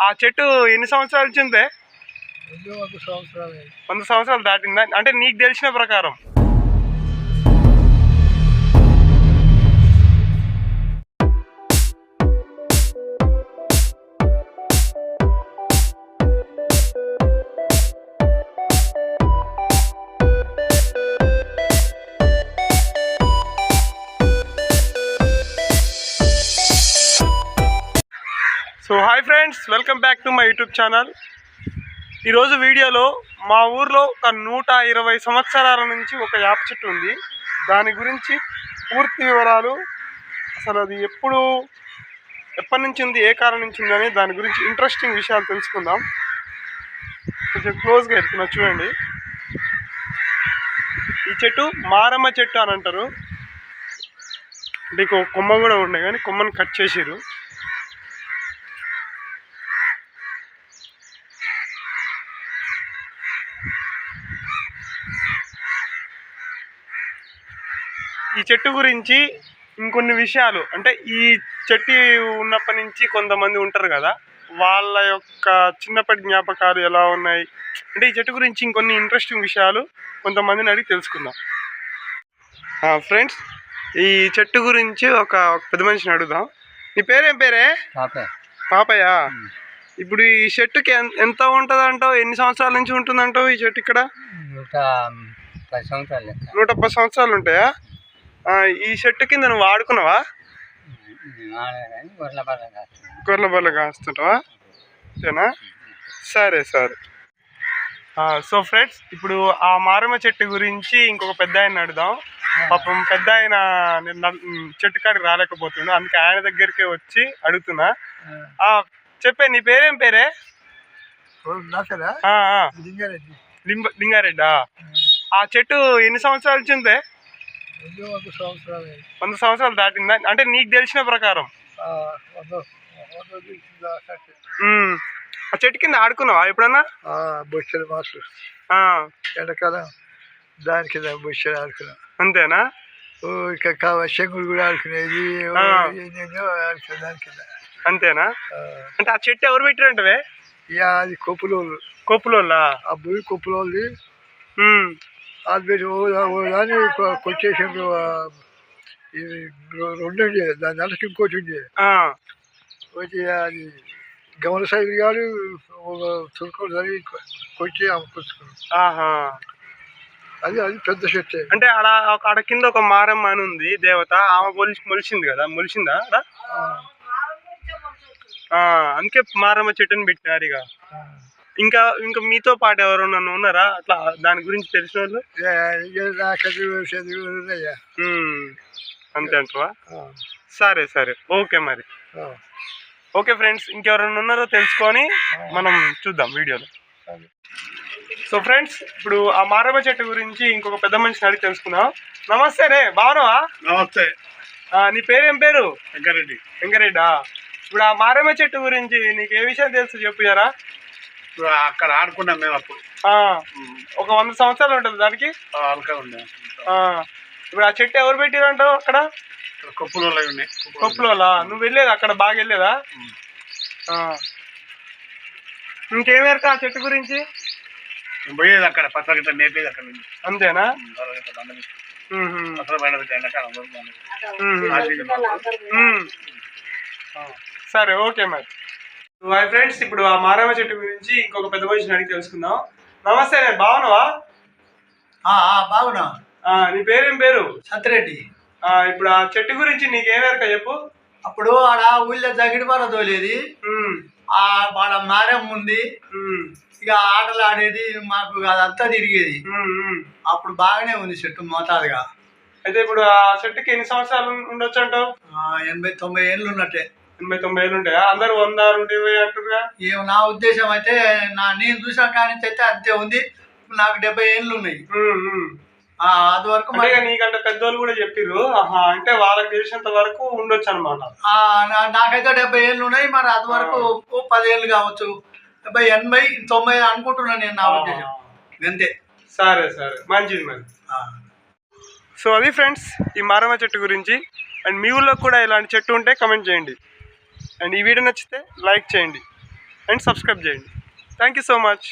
ఆ చెట్టు ఎన్ని సంవత్సరాల నుంచి ఉందే వంద సంవత్సరాలు దాటిందా? అంటే నీకు తెలిసిన ప్రకారం. So hi friends welcome back to my YouTube channel ఈరోజు వీడియోలో మా ఊర్లో ఒక నూట ఇరవై సంవత్సరాల నుంచి ఒక యాప్ చెట్టు ఉంది. దాని గురించి పూర్తి వివరాలు అసలు అది ఎప్పుడు ఎప్పటి నుంచి ఉంది ఏ కాలం నుంచి ఉంది అని దాని గురించి ఇంట్రెస్టింగ్ విషయాలు తెలుసుకుందాం. కొంచెం క్లోజ్గా ఎడుతున్నా చూడండి. ఈ చెట్టు మారమ్మ చెట్టు అని అంటారు. మీకు కొమ్మ కూడా ఉండే కానీ కొమ్మను కట్ చేసిర్రు. ఈ చెట్టు గురించి ఇంకొన్ని విషయాలు. అంటే ఈ చెట్టు ఉన్నప్పటి నుంచి కొంతమంది ఉంటారు కదా వాళ్ళ యొక్క చిన్నప్పటి జ్ఞాపకాలు ఎలా ఉన్నాయి? అంటే ఈ చెట్టు గురించి ఇంకొన్ని ఇంట్రెస్టింగ్ విషయాలు కొంతమందిని అడిగి తెలుసుకుందాం. ఫ్రెండ్స్ ఈ చెట్టు గురించి ఒక పెద్ద మనిషిని అడుగుదాం. నీ పేరేం పేరే? పాపే పాపయ్య. ఇప్పుడు ఈ చెట్టుకి ఎంత ఉంటుంది అంటావు ఎన్ని సంవత్సరాల నుంచి ఉంటుందంటావు ఈ చెట్టు ఇక్కడ? నూట పది సంవత్సరాలు లెక్క. నూట పది సంవత్సరాలు ఉంటాయా? ఈ చెట్టు కింద నువ్వు వాడుకున్నావా? కానీ గొర్రెల బర్రెలు కాస్తుంటావా? అంతేనా? సరే సరే. సో ఫ్రెండ్స్ ఇప్పుడు ఆ మారమ్మ చెట్టు గురించి ఇంకొక పెద్ద ఆయన అడుగుదాం. పాపం పెద్ద ఆయన చెట్టు కాడికి రాలేకపోతుండు. అందుకే ఆయన దగ్గరికి వచ్చి అడుగుతున్నా. ఆ, చెప్పే నీ పేరేం పేరే? లింగారెడ్డి. ఆ. చెట్టు ఎన్ని సంవత్సరాల నుంచి ఉందే వంద సంవత్సరాలు దాటిందా? అంటే నీకు తెలిసిన ప్రకారం. ఆ చెట్టు కింద ఆడుకున్నావా ఎప్పుడన్నా? బొచ్చలు ఆ, ఎండాకాలం దాని కింద బొచ్చలు ఆడుకున్నాం. అంతేనా? ఓ ఇక కావ శంకులు కూడా ఆడుకునేది ఆడుకునే దాని కింద అంతేనా? అంటే ఆ చెట్టు ఎవరు పెట్టినట్టువే ఇక అది కొప్పులోళ్ళు. కొప్పులోళ్ళా? ఆ భూమి అది దాన్ని కొ- కొట్టేసారు ఆ, ఇది రె- రెండు ఉండే దాని దాంట్లో ఇంకోటి ఉండే వచ్చి అది గమన సైజు గారు చదివి కొట్టి అమ్ముకొచ్చుకున్నాం అది అది పెద్ద చెట్టే. అంటే ఆడ ఒక- ఆడ కింద ఒక మారమ్మ అని ఉంది దేవత ఆమె మొలిచి మొలిచింది కదా మొలిచిందా అందుకే మారమ్మ చెట్టుని పెట్టినారు ఇక. ఇంకా ఇంకా మీతో పాటు ఎవరన్నా ఉన్నారా? అట్లా దాని గురించి తెలిసిన వాళ్ళు ఏ- ఏ అంతే అంటవా? సరే సరే. ఓకే మరి. ఓకే ఫ్రెండ్స్ ఇంకెవరైనా ఉన్నారో తెలుసుకొని మనం చూద్దాం వీడియోలో. సో ఫ్రెండ్స్ ఇప్పుడు ఆ మారమ్మ చెట్టు గురించి ఇంకొక పెద్ద మనిషిని అడిగి తెలుసుకుందాం. నమస్తే రే బాగున్నావా? నమస్తే. ఆ, నీ పేరేం పేరు? వెంకరెడ్డి. వెంకరెడ్డా. ఇప్పుడు ఆ మారమ్మ చెట్టు గురించి నీకు ఏ విషయం తెలుసు చెప్పు జరా. అక్కడ ఆడుకున్నాం మేము అప్పుడు. ఒక వంద సంవత్సరాలు ఉంటుంది దానికి? ఆ, ఇప్పుడు ఆ చెట్టు ఎవరు పెట్టిరంటావు అక్కడ? కొప్పులు ఉన్నాయి. కొప్పులు నువ్వు వెళ్ళేదా? అక్కడ బాగా వెళ్ళేదా. ఆ. ఇంకేమేరక ఆ చెట్టు గురించి? పోయేది అక్కడ పత్ర గిట్ల మేపేది అక్కడ అంతేనా? సరే ఓకే మరి. హాయ్ ఫ్రెండ్స్ ఇప్పుడు ఆ మారమ్మ చెట్టు గురించి ఇంకొక పెద్ద మనిషిని అడిగి తెలుసుకుందాం. నమస్తే నేను బాగున్నావా? బాగున్నా. నీ పేరేం పేరు? సత్యరెడ్డి ఆ, ఇప్పుడు ఆ చెట్టు గురించి నీకేమేరక చెప్పు. అప్పుడు ఆడ ఊళ్ళో జగిడి బాల తోలేది. వాళ్ళ మారమ్మ ఉంది. ఇక ఆటలు ఆడేది మాకు అదంతా తిరిగేది. అప్పుడు బాగానే ఉంది చెట్టు మోతాదుగా. అయితే ఇప్పుడు ఆ చెట్టుకి ఎన్ని సంవత్సరాలు ఉండొచ్చు అంటావు? ఎనభై తొంభై ఏళ్ళు ఉన్నట్టే. ఎనభై తొంభై ఏళ్ళు ఉంటాయా? అందరు వంద నూట ఇరవై అంటారుగా ఏం నా ఉద్దేశం అయితే నా నేను చూసిన కానీ అయితే అంతే ఉంది. నాకు డెబ్బై ఏళ్ళు ఉన్నాయి. అది వరకు మరి నీకంటే పెద్దోళ్ళు కూడా చెప్పిర్రు. అంటే వాళ్ళకి తెలిసినంత వరకు ఉండొచ్చు అనమాట నాకైతే డెబ్బై ఏళ్ళు ఉన్నాయి. మరి అది వరకు పదేళ్ళు కావచ్చు. డెబ్బై ఎనభై తొంభై అనుకుంటున్నాను నేను నా ఉద్దేశం. అంతే. సరే సరే. మంచిది మరి. సో అది ఫ్రెండ్స్ ఈ మారమ్మ చెట్టు గురించి. అండ్ మీ ఊళ్ళో కూడా ఇలాంటి చెట్టు ఉంటే కమెంట్ చేయండి. అండ్ ఈ వీడియో నచ్చితే లైక్ చేయండి అండ్ సబ్స్క్రైబ్ చేయండి. Thank you so much